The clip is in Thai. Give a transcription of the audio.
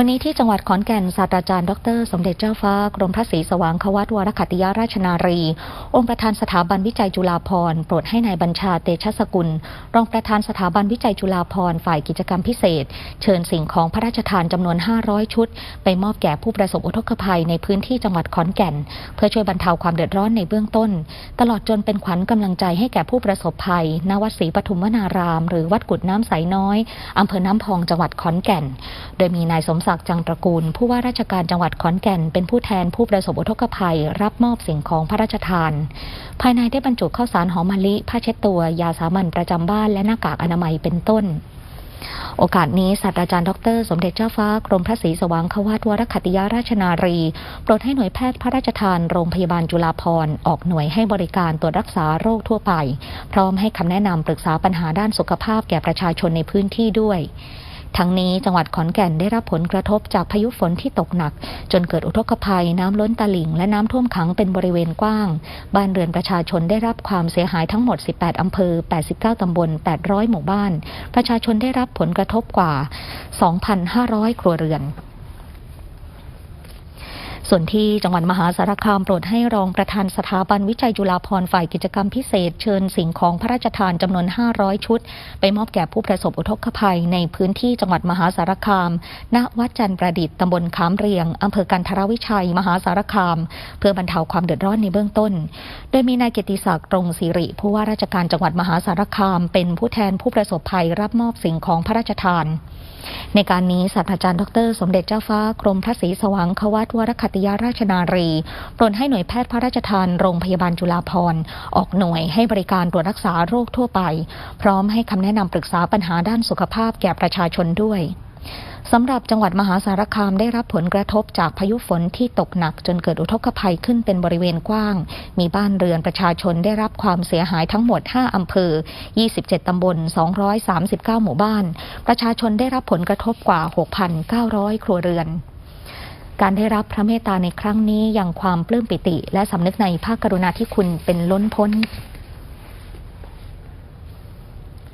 วันนี้ที่จังหวัดขอนแก่นศาสตราจารย์ ดร สมเด็จเจ้าฟ้ากรมพระศรีสว่างควัตวรคัติยราชนารี องค์ประธานสถาบันวิจัยจุฬาภรณ์โปรดให้นายบัญชาเตชะสกุล รองประธานสถาบันวิจัยจุฬาภรณ์ฝ่ายกิจกรรมพิเศษ เชิญสิ่งของพระราชทานจำนวน 500 ชุด ไปมอบแก่ผู้ประสบอุทกภัยในพื้นที่จังหวัดขอนแก่น เพื่อช่วยบรรเทาความเดือดร้อนในเบื้องต้น ตลอดจนเป็นขวัญกำลังใจให้แก่ผู้ประสบภัยณวัดศรีปทุมวนาราม หรือวัดกุดน้ำใสน้อยอำเภอน้ำพองจังหวัดขอนแก่น โดยมีนายสมศักดิ์จังตระกูล ผู้ว่าราชการจังหวัดขอนแก่น เป็นผู้แทนผู้ประสบอุทกภัย รับมอบสิ่งของพระราชทาน ภายในได้บรรจุข้าวสารหอมมะลิ ผ้าเช็ดตัว ยาสามัญประจำบ้านและหน้ากากอนามัยเป็นต้นโอกาสนี้ศาสตราจารย์ดร สมเด็จเจ้าฟ้ากรมพระศรีสว่างควัตวรคัติยาราชนารี โปรดให้หน่วยแพทย์พระราชทานโรงพยาบาลจุฬาภรณ์ออกหน่วยให้บริการตรวจรักษาโรคทั่วไป พร้อมให้คำแนะนำปรึกษาปัญหาด้านสุขภาพแก่ประชาชนในพื้นที่ด้วย ทั้งนี้จังหวัดขอนแก่นได้รับผลกระทบจากพายุฝนที่ตกหนัก จนเกิดอุทกภัยน้ำล้นตลิ่ง และน้ำท่วมขังเป็นบริเวณกว้าง บ้านเรือนประชาชนได้รับความเสียหายทั้งหมด 18 อำเภอ 89 ตำบล 800 หมู่บ้าน ประชาชนได้รับผลกระทบกว่า 2,500 ครัวเรือน ส่วนที่จังหวัดมหาสารคามโปรดให้รองประธานสถาบันวิจัยจุฬาภรณ์ฝ่ายกิจกรรมพิเศษ เชิญสิ่งของพระราชทานจำนวน 500 ชุด ไปมอบแก่ผู้ประสบอุทกภัยในพื้นที่จังหวัดมหาสารคาม ณ วัดจันทร์ประดิษฐ์ตำบลขามเรียงอำเภอกันทรวิชัย มหาสารคาม เพื่อบรรเทาความเดือดร้อนในเบื้องต้น โดยมีนายเกียรติศักดิ์ตรงศิริ ผู้ว่าราชการจังหวัดมหาสารคาม เป็นผู้แทนผู้ประสบภัยรับมอบสิ่งของพระราชทาน ในการนี้ศาสตราจารย์ดร สมเด็จเจ้าฟ้ากรมพระศรีสว่างควัตวรคติยาราชนารีโปรดให้หน่วยแพทย์พระราชทานโรงพยาบาลจุฬาภรณ์ออกหน่วยให้บริการตรวจรักษาโรคทั่วไป พร้อมให้คำแนะนำปรึกษาปัญหาด้านสุขภาพแก่ประชาชนด้วย สำหรับจังหวัดมหาสารคามได้รับผลกระทบจากพายุฝนที่ตกหนักจนเกิดอุทกภัยขึ้นเป็นบริเวณกว้าง มีบ้านเรือนประชาชนได้รับความเสียหายทั้งหมด 5 อำเภอ 27 ตำบล 239 หมู่บ้าน ประชาชนได้รับผลกระทบกว่า 6,900 ครัวเรือนการได้รับพระเมตตาในครั้งนี้ยังความปลื้มปิติ และสำนึกในภาคกรุณาธิคุณเป็นล้นพ้น